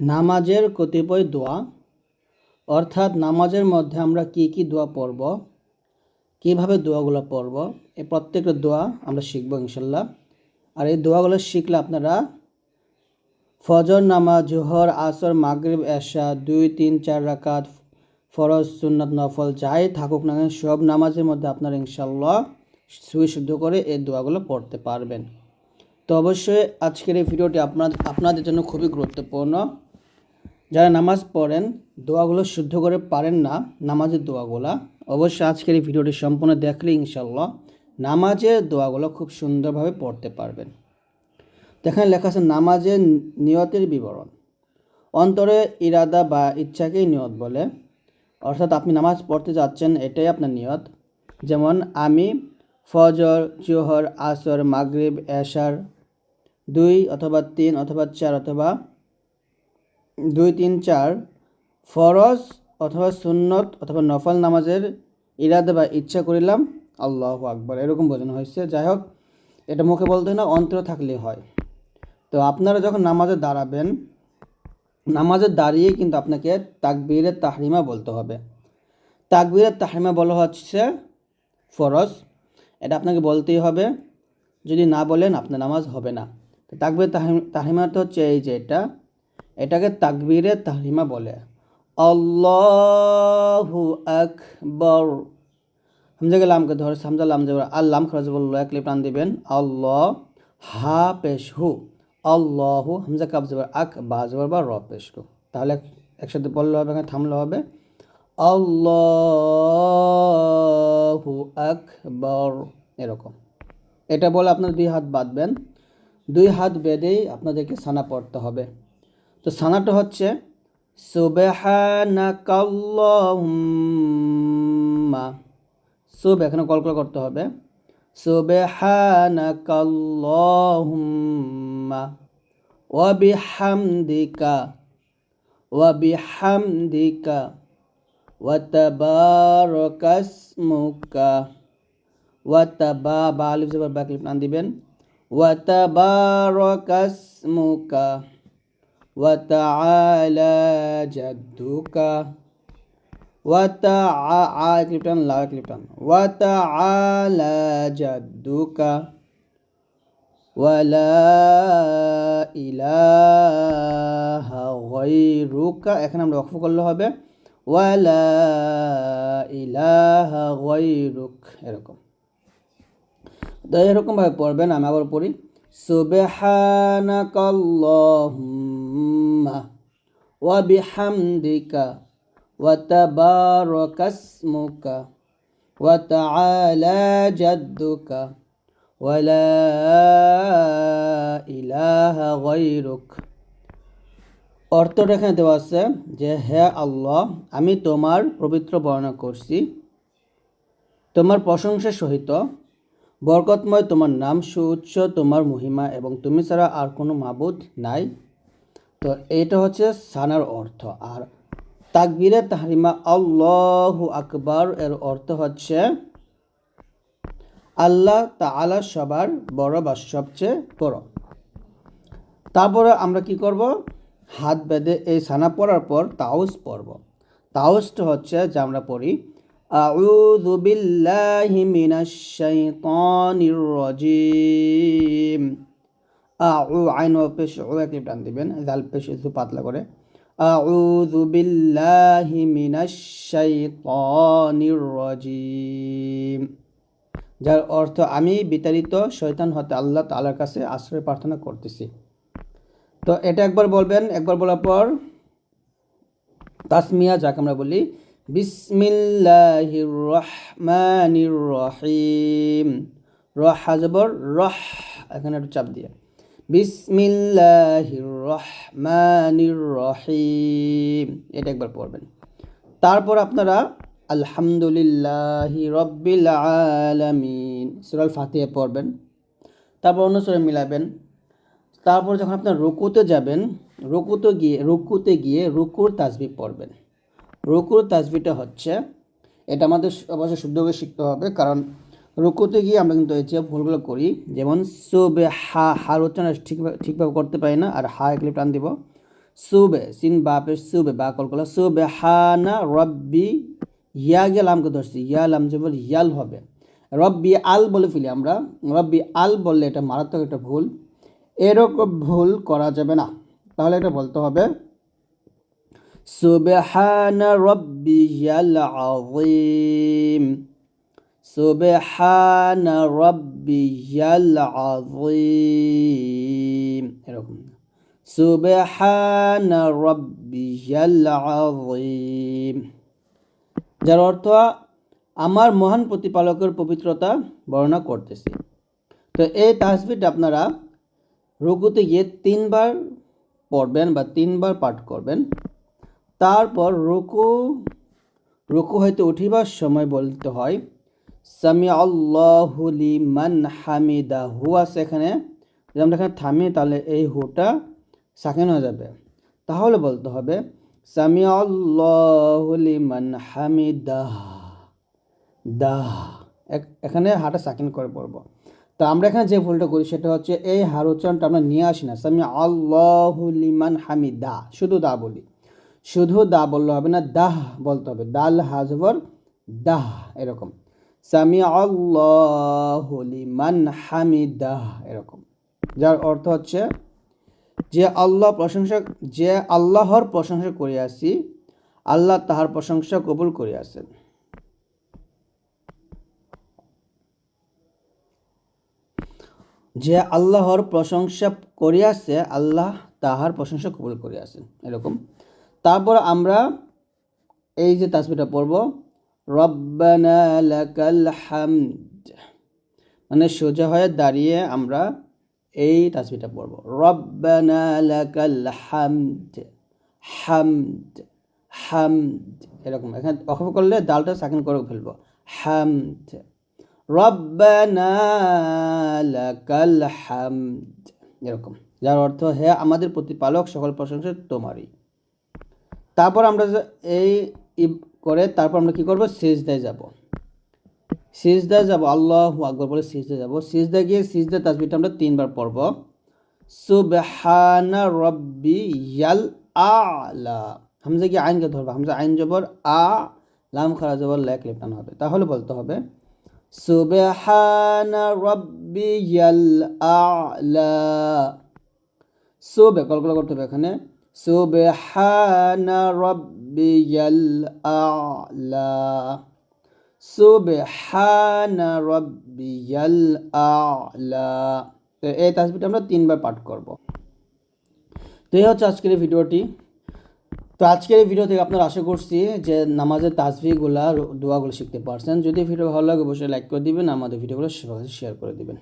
নামাজের কতিপয় দোয়া, অর্থাৎ নামাজের মধ্যে আমরা কি কি দোয়া পড়ব, কীভাবে দোয়াগুলো পড়ব এই প্রত্যেকটা দোয়া আমরা শিখব ইনশাল্লাহ। আর এই দোয়াগুলো শিখলে আপনারা ফজর নামাজ, জোহর, আসর, মাগরিব, এশা, দুই, তিন, চার রাকাত, ফরজ, সুন্নাত, নফল, যাই থাকুক না কেন, সব নামাজের মধ্যে আপনারা ইনশাল্লাহ সুই শুদ্ধ করে এই দোয়াগুলো পড়তে পারবেন। তো অবশ্যই আজকের এই ভিডিওটি আপনার আপনাদের জন্য খুবই গুরুত্বপূর্ণ। যারা নামাজ পড়েন, দোয়াগুলো শুদ্ধ করে পারেন না, নামাজের দোয়াগুলা, অবশ্যই আজকের এই ভিডিওটি সম্পূর্ণ দেখলে ইনশাল্লাহ নামাজের দোয়াগুলো খুব সুন্দরভাবে পড়তে পারবেন। তো এখানে লেখা আছে নামাজের নিয়তের বিবরণ। অন্তরে ইরাদা বা ইচ্ছাকেই নিয়ত বলে। অর্থাৎ আপনি নামাজ পড়তে যাচ্ছেন, এটাই আপনার নিয়ত। যেমন, আমি ফজর, জোহর, আসর, মাগরিব, এশার দুই অথবা তিন অথবা চার অথবা দুই তিন চার, ফরজ অথবা সুন্নত অথবা নফল নামাজের ইরাদা বা ইচ্ছা করিলাম, আল্লাহ আকবর। এরকম বোঝানো হয়েছে। যাই হোক এটা মুখে বলতে না, অন্তর থাকলে হয়। তো আপনারা যখন নামাজে দাঁড়াবেন, নামাজে দাঁড়িয়ে কিন্তু আপনাকে তাকবীরের তাহরিমা বলতে হবে। তাকবীরের তাহরিমা বলা হচ্ছে ফরজ। এটা আপনাকে বলতেই হবে। যদি না বলেন, আপনার নামাজ হবে না। তাকবীর তাহরিমাটা হচ্ছে এই যে এটা। এটাকে তাকবীরে তাহরিমা বলে। আল্লাহু আকবর। হামজাকে লামকে ধরে, হামজা লাম যাবে আল্লাম খরচ বলল, এক টান দিবেন। আল্লাহ, হা পেশ হু। আল্লাহু, হামজা কাব যাবার আক বা যাবার বা র পেশ হু। তাহলে একসাথে বললে হবে থামলে হবে। আল্লাহু আকবর। এরকম। এটা বলে আপনার দুই হাত বাঁধবেন। দুই হাত বেঁধেই আপনাদেরকে সানা পড়তে হবে। তো সানাটা হচ্ছে, সুবেহানাকাল্লাহুম্মা। সুব, এখানে কলকল করতে হবে। সুবেহানাকাল্লাহুম্মা। ওয়া বিহামদিকা ওয়া বিহামদিকা, ওয়া তাবারাকাসমুকা, ওয়া তাবা, বা আলিফ জবর বা ক্লিপ টান দিবেন। ওয়া তাবারাকাসমুকা। وتعالى جدك وتعالى كليبتان لا كليبتان وتعالى جدك ولا إله غيرك এখানে আমরা ওয়াকফ করলে হবে ওয়ালা ইলাহা গৈরুক এরকম তো এরকমভাবে পড়বেন আমি আবার পড়ি سبحانك اللهم وبحمدك وتبارك اسمك وتعالى جدك ولا إله غيرك অর্থটা এখানে দেওয়া আছে যে হে আল্লাহ আমি তোমার পবিত্র বর্ণনা করছি তোমার প্রশংসা সহিত বরকতময় তোমার নাম সুউচ্চ তোমার মহিমা এবং তুমি ছাড়া আর কোনো মাবুদ নাই তো এটা হচ্ছে সানার অর্থ আর তাকবিরে তাহরিমা আল্লাহু আকবর এর অর্থ হচ্ছে আল্লাহ তালা সবার বড় বা সবচেয়ে বড় তারপরে আমরা কি করব হাত বেঁধে এই সানা পড়ার পর তাউস পড়ব তাউসটা হচ্ছে যা আমরা পড়ি أعوذ بالله من الشيطان الرجيم আউ আইন পেশ ও একটি টান দিবেন জাল পেশ একটু পাতলা করে আউযু বিল্লাহি মিনাশ শাইতানির রাজিম। যার অর্থ আমি বিতাড়িত শয়তান হতে আল্লাহ তাআলার কাছে আশ্রয় প্রার্থনা করতেছি। তো এটা একবার বলবেন, একবার বলার পর তাসমিয়া যাকে আমরা বলি, বিসমিল্লাহির রহমানির রহিম। রহ হাজবর রহ, এখানে একটু চাপ দিয়ে। বিসমিল্লাহির রহমানির রহিম এটা একবার পড়বেন। তারপর আপনারা আলহামদুলিল্লাহি রব্বিল আলামিন, সুরাল ফাতিহা পড়বেন। তারপর অন্য সুরে মিলাবেন। তারপর যখন আপনার রুকুতে যাবেন, রুকুতে গিয়ে রুকুতে গিয়ে রুকুর তাজবি পড়বেন। রুকুর তাজবিটা হচ্ছে, এটা আমাদের অবশ্যই শুদ্ধ করে শিখতে হবে, কারণ রুকুতে গিয়ে আমরা কিন্তু যে ভুলগুলো করি। যেমন সুবে হা হার উচ্চারণ ঠিকভাবে ঠিকভাবে করতে পারি না, আর হা এগুলো টান দিব। সুবে, সিন বাপে সুবে, বা কলকলা সুবে হানা রব্বি, ইয়া গেল আমকে ধরছি ইয়াল আম যে বলি ইয়াল হবে। রব্বি আল বলে ফেলি আমরা, রব্বি আল বললে এটা মারাত্মক একটা ভুল। এরকম ভুল করা যাবে না। তাহলে এটা বলতে হবে সুবহান রব্বিয়াল আযীম। সুবহান রব্বিয়াল আযীম। এরকম। সুবহান রব্বিয়াল আযীম। যার অর্থ, আমার মহান প্রতিপালকের পবিত্রতা বর্ণনা করতেছি। তো এই তাসবিটা আপনারা রুকুতে গিয়ে তিনবার পড়বেন বা তিনবার পাঠ করবেন। তারপর রুকু রুকু হয়তো উঠিবার সময় বলতে হয়। সামি আল্লাহুলি মান হামিদা হু আছে এখানে। যদি আমরা এখানে থামি, তাহলে এই হুটা সাকেন হয়ে যাবে। তাহলে বলতে হবে সামি আল্লাহুলি মান হামিদা দাহ এখানে হাটা সাকিন করে পড়ব। তো আমরা এখানে যে ভুলটা করি, সেটা হচ্ছে এই হার উচ্চারণটা আমরা নিয়ে আসি না। সামি আল্লাহু লিমান হামিদা। শুধু দা বলি। শুধু দা বললে হবে না, দাহ বলতে হবে। দাল হাজবর দাহ, এরকম। সামি আল্লাহু লিমান হামিদাহ, এরকম। যার অর্থ হচ্ছে, যে আল্লাহ প্রশংসা, যে আল্লাহর প্রশংসা করিয়াছি আল্লাহ তাহার প্রশংসা কবুল করিয়াছেন যে আল্লাহর প্রশংসা করিয়াছে আল্লাহ তাহার প্রশংসা কবুল করিয়াছেন এরকম। তারপর আমরা এই যে তাসবিটা পড়ব মানে সোজা হয়ে দাঁড়িয়ে আমরা এই তাসবিটা পড়ব। হামদ। এরকম। এখানে অক্ষর করলে দালটা সাকিন করে ফেলব। হামদ হামদ, এরকম। যার অর্থ হে আমাদের প্রতিপালক, সকল প্রশংসা তোমারই। তারপর আমরা এই করে তারপর আমরা কি করব? সিজদায় যাব। সিজদায় যাব, আল্লাহ আকবর বলে সিজদায় যাব। সিজদা গিয়ে সিজদা তাসবিটা আমরা তিনবার পড়ব। সুবহানা রব্বি ইয়াল আলা। হামজা কি আইনকে ধরবো? হামজা আইন জবর, আ, লাম খারা জবর ল্যাক লেপটানো হবে। তাহলে বলতে হবে, সুবহানা রব্বিয়াল আলা। সুবে কলকলা করতে হবে এখানে। সুবহানা রব্বিয়াল আলা। সুবহানা রব্বিয়াল আলা। তো এই তাসবিটা আমরা তিনবার পাঠ করব। তো এই হচ্ছে আজকের ভিডিওটি। তো আজকের ভিডিও থেকে আপনারা আশা করছি যে নামাজের তাসবিগুলা দোয়াগুলো শিখতে পারছেন। যদি ভিডিও ভালো লাগে, অবশ্যই লাইক করে দিবেন। আমাদের ভিডিওগুলো শেয়ার করে দিবেন।